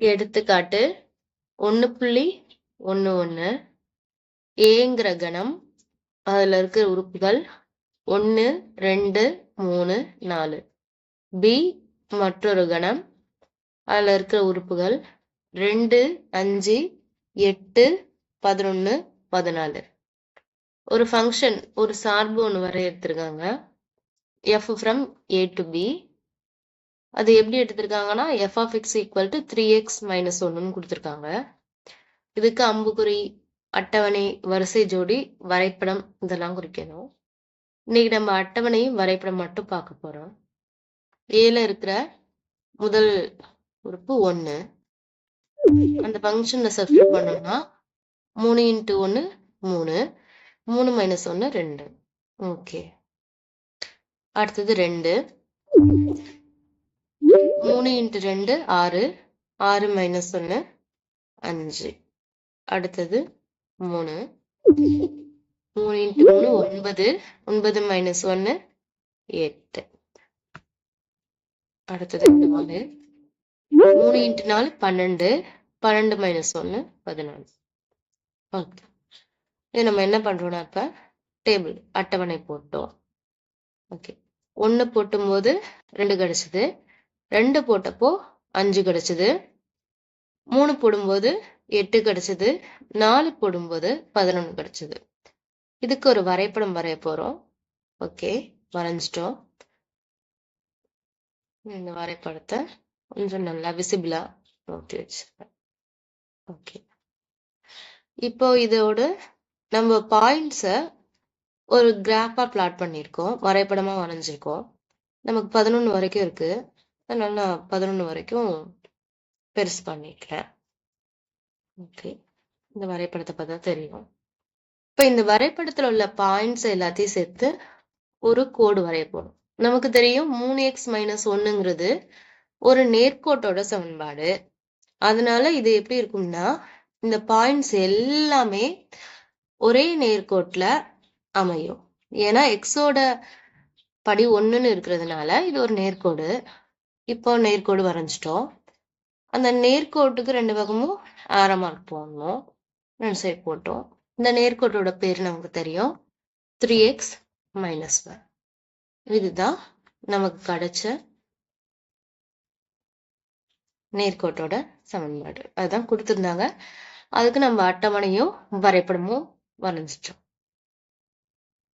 எடுத்துக்காட்டு ஒன்று புள்ளி ஒன்று ஒன்று ஏங்கிற கணம் அதில் இருக்கிற உறுப்புகள் ஒன்று ரெண்டு மூணு நாலு. பி மற்றொரு கணம் அதில் இருக்கிற உறுப்புகள் ரெண்டு அஞ்சு எட்டு பதினொன்று பதினாலு. ஒரு ஃபங்க்ஷன் ஒரு சார்பு ஒன்று வரையறுத்துருக்காங்க f from A to B அது எப்படி எடுத்திருக்காங்கன்னா f of x equal to three x minus ஒன்றுன்னு கொடுத்துருக்காங்க. இதுக்கு அம்புக்குறி அட்டவணை வரிசை ஜோடி வரைபடம் இதெல்லாம் குறிக்கணும். இன்னைக்கு நம்ம அட்டவணையும் வரைபடம் மட்டும் பார்க்க போறோம். ஏல இருக்கிற முதல் உறுப்பு ஒன்று அந்த ஃபங்க்ஷன்ல சப்ஸ்ட் பண்ணோம்னா மூணு இன்ட்டு ஒன்று மூணு. மூணு மைனஸ் ஒன்று ரெண்டு. ஓகே அடுத்தது ரெண்டு. மூணு இன்ட்டு ரெண்டு ஆறு. ஆறு மைனஸ் ஒன்று அஞ்சு. அடுத்தது மூணு. மூணு இன்ட்டு மூணு ஒன்பது. ஒன்பது மைனஸ் ஒன்று எட்டு. அடுத்தது நாலு. மூணு இன்ட்டு நாலு பன்னெண்டு. பன்னெண்டு மைனஸ் ஒன்று பதினாலு. ஓகே. இது நம்ம என்ன பண்றோம்னா இப்போ டேபிள் அட்டவணை போட்டோம். ஓகே. ஒன்று போட்டும்போது ரெண்டு கிடச்சிது. ரெண்டு போட்டப்போ அஞ்சு கிடச்சிது. மூணு போடும்போது எட்டு கிடச்சிது. நாலு போடும்போது பதினொன்று கிடச்சிது. இதுக்கு ஒரு வரைபடம் வரைய போகிறோம் ஓகே வரைஞ்சிட்டோம். இந்த வரைபடத்தை கொஞ்சம் நல்லா விசிபிளாக நோட்டி வச்சிருக்கேன். ஓகே. இப்போ இதோட நம்ம பாயிண்ட்ஸை ஒரு கிராஃபாக பிளாட் பண்ணியிருக்கோம். வரைபடமாக வரைஞ்சிருக்கோம். நமக்கு பதினொன்று வரைக்கும் இருக்குது அதனால நான் பதினொன்று வரைக்கும் பெருசு பண்ணிக்கிறேன் ஓகே. இந்த வரைபடத்தை பார்த்தா தெரியும். இப்போ இந்த வரைபடத்தில் உள்ள பாயிண்ட்ஸ் எல்லாத்தையும் சேர்த்து ஒரு கோடு வரைய போகணும் நமக்கு தெரியும் மூணு எக்ஸ் மைனஸ் ஒன்னுங்கிறது ஒரு நேர்கோட்டோட சமன்பாடு. அதனால இது எப்படி இருக்கும்னா இந்த பாயிண்ட்ஸ் எல்லாமே ஒரே நேர்கோட்டில் அமையும். ஏன்னா எக்ஸோட படி ஒன்றுன்னு இருக்கிறதுனால இது ஒரு நேர்கோடு. இப்போ நேர்கோடு வரைஞ்சிட்டோம். அந்த நேர்கோட்டுக்கு ரெண்டு பக்கமும் ஆரோ மார்க் போடணும். ரெண்டு சைட் போட்டோம். இந்த நேர்கோட்டோட பேர் நமக்கு தெரியும். த்ரீ எக்ஸ் மைனஸ் ஒன் இதுதான் நமக்கு கிடைச்ச நேர்கோட்டோட சமன்பாடு. அதுதான் கொடுத்துருந்தாங்க. அதுக்கு நம்ம அட்டவணையும் வரைபடமும் வரைஞ்சிட்டோம்.